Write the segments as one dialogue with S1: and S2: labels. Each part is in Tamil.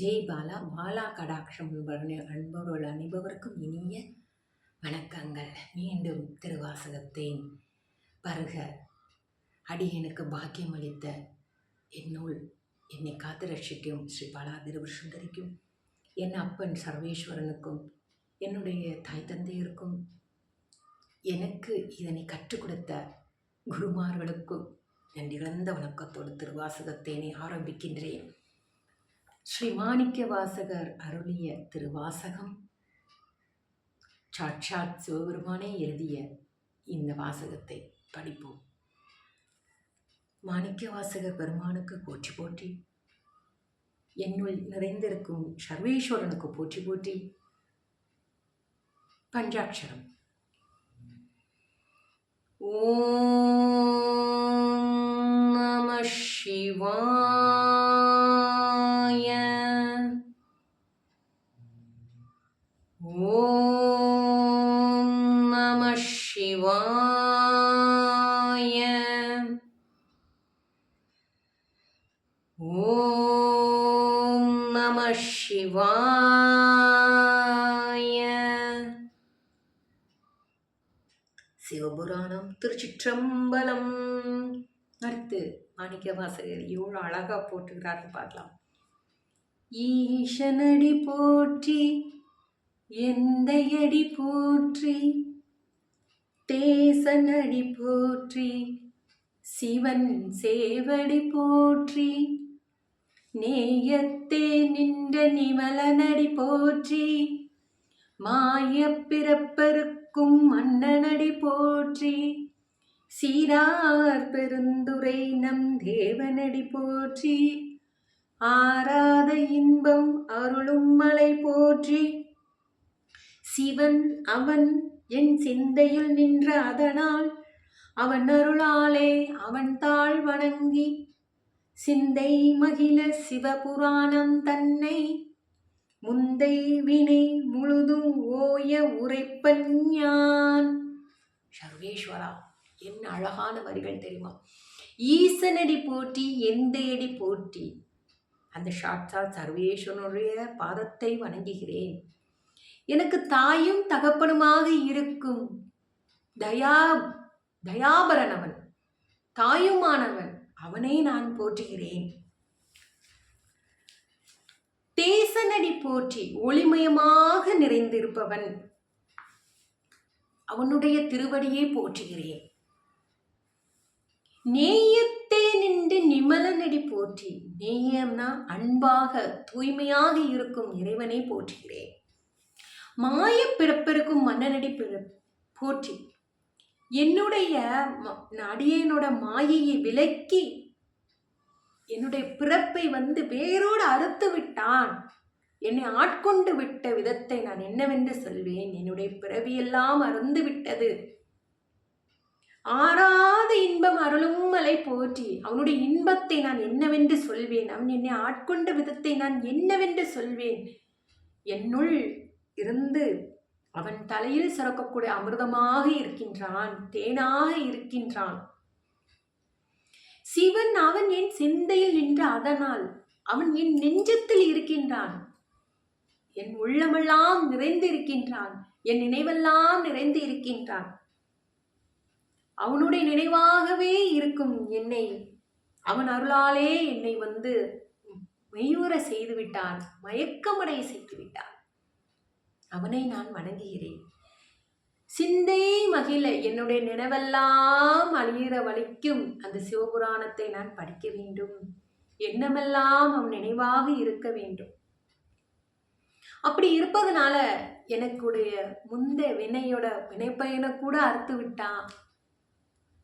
S1: ஜெய் பாலா பாலா கடாட்சம் அன்பவர்கள் அன்பர்கள் அனைவருக்கும் இனிய வணக்கங்கள். மீண்டும் திருவாசகத்தேன் பருக அடியனுக்கு பாக்கியம் அளித்த என்னுள் என்னை காத்து ரட்சிக்கும் ஸ்ரீ பாலா திருவசுந்தரிக்கும் என் அப்பன் சர்வேஸ்வரனுக்கும் என்னுடைய தாய் தந்தையருக்கும் எனக்கு இதனை கற்றுக் கொடுத்த குருமார்களுக்கும் நன்றி கலந்த வணக்கத்தோடு திருவாசகத்தேனை ஆரம்பிக்கின்றேன். ஸ்ரீ மாணிக்க வாசகர் அருளிய திருவாசகம். சாட்சாத் சிவபெருமானே எழுதிய இந்த வாசகத்தை படிப்போம். மாணிக்க வாசகர் பெருமானுக்கு போற்றி போற்றி. என்னுள் நிறைந்திருக்கும் சர்வேஸ்வரனுக்கு போற்றி போற்றி. பஞ்சாட்சரம். ஓம் நம சிவா ஓம் நம சிவாய. ஓம் நம சிவாய. சிவபுராணம் திருச்சிற்றம்பலம். அடுத்து மாணிக்க வாசகர் எவ்வளோ அழகா போட்டுக்கிறாருன்னு பார்க்கலாம் ஈசனடி போற்றி எந்தையடி போற்றி தேசனடி போற்றி சிவன் சேவடி போற்றி நேயத்தே நின்ற நிமலனடி போற்றி மாய பிறப்பருக்கும் மன்னனடி போற்றி சீரார் பெருந்துரை நம் தேவனடி போற்றி ஆராத இன்பம் அருளும் மலை போற்றி சிவன் அவன் என் சிந்தையில் நின்ற அதனால் அவன் அருளாலே அவன் தாழ் வணங்கி சிந்தை மகிழ சிவபுராணம் தன்னை முந்தை வினை முழுதும் ஓய உரைப்பன் சர்வேஸ்வரா என்ன அழகான வரிகள் தெரியுமா? ஈசனடி போட்டி எந்தையடி போட்டி. அந்த சாட்சாத் சர்வேஸ்வரனுடைய பாதத்தை வணங்குகிறேன். எனக்கு தாயும் தகப்பனுமாக இருக்கும். தயா தயாபரனவன் தாயுமானவன் அவனை நான் போற்றுகிறேன். தேசநடி போற்றி ஒளிமயமாக நிறைந்திருப்பவன். அவனுடைய திருவடியை போற்றுகிறேன். நேயத்தே நின்று நிமலனடி போற்றி நேயம்னா அன்பாக தூய்மையாக இருக்கும் இறைவனை போற்றுகிறேன். மாய பிறப்பிருக்கும் மன்னனடி பிறப்பு போற்றி. என்னுடைய ம- மாயையை விலக்கி என்னுடைய பிறப்பை வந்து வேரோடு அறுத்து விட்டான். என்னை ஆட்கொண்டு விட்ட விதத்தை நான் என்னவென்று சொல்வேன்? என்னுடைய பிறவியெல்லாம் அருந்து விட்டது. ஆறாத இன்பம் அருளும் மலை போற்றி. அவனுடைய இன்பத்தை நான் என்னவென்று சொல்வேன்? அவன் என்னை ஆட்கொண்ட விதத்தை நான் என்னவென்று சொல்வேன்? என்னுள் இருந்து அவன் தலையில் சுரக்கக்கூடிய அமிர்தமாக இருக்கின்றான் தேனாக இருக்கின்றான். சிவன் அவன் என் சிந்தையில் நின்று அதனால் அவன் என் நெஞ்சத்தில் இருக்கின்றான். என் உள்ளமெல்லாம் நிறைந்து இருக்கின்றான் என் நினைவெல்லாம் நிறைந்து இருக்கின்றான் அவனுடைய நினைவாகவே இருக்கும் என்னை அவன் அருளாலே என்னை வந்து மெய்யூர செய்து விட்டான் மயக்கமடைய செய்து விட்டான் அவனை நான் வணங்குகிறேன். சிந்தை மகிழ என்னுடைய நினைவெல்லாம் அழியிற வலிக்கும் அந்த சிவபுராணத்தை நான் படிக்க வேண்டும். எண்ணமெல்லாம் அவன் நினைவாக இருக்க வேண்டும். அப்படி இருப்பதனால எனக்குடைய முந்த வினையோட வினைப்பயனை கூட அறுத்து விட்டான்.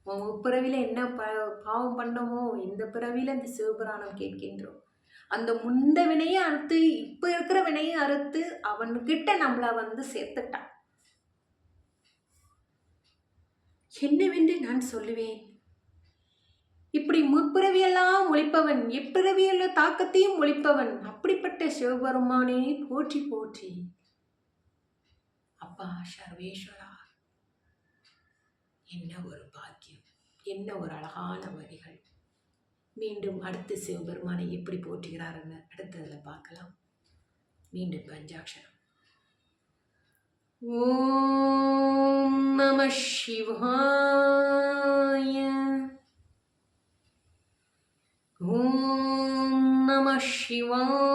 S1: உன் பிறவியில் என்ன ப பாவம் பண்ணமோ இந்த பிறவில இந்த சிவபுராணம் கேட்கின்றோம். அந்த முந்த வினையை அறுத்து இப்ப இருக்கிற வினையை அறுத்து அவன்கிட்ட நம்மள வந்து சேர்த்துட்டான். என்னவென்று நான் சொல்லுவேன்? இப்படி முற்பிறவியெல்லாம் ஒழிப்பவன் எப்பிறவியல்ல தாக்கத்தையும் ஒழிப்பவன் அப்படிப்பட்ட சிவபெருமானே போற்றி போற்றி. அப்பா சர்வேஸ்வரா என்ன ஒரு பாக்கியம் என்ன ஒரு அழகான வரிகள். மீண்டும் அடுத்து சிவபெருமானை எப்படி போற்றுகிறாருன்னு அடுத்ததில் பார்க்கலாம். மீண்டும் பஞ்சாட்சரம். ஓம் நம சிவாய. ஓம் நம சிவாய.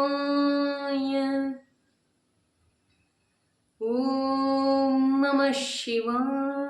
S1: ஓம் நம சிவாய.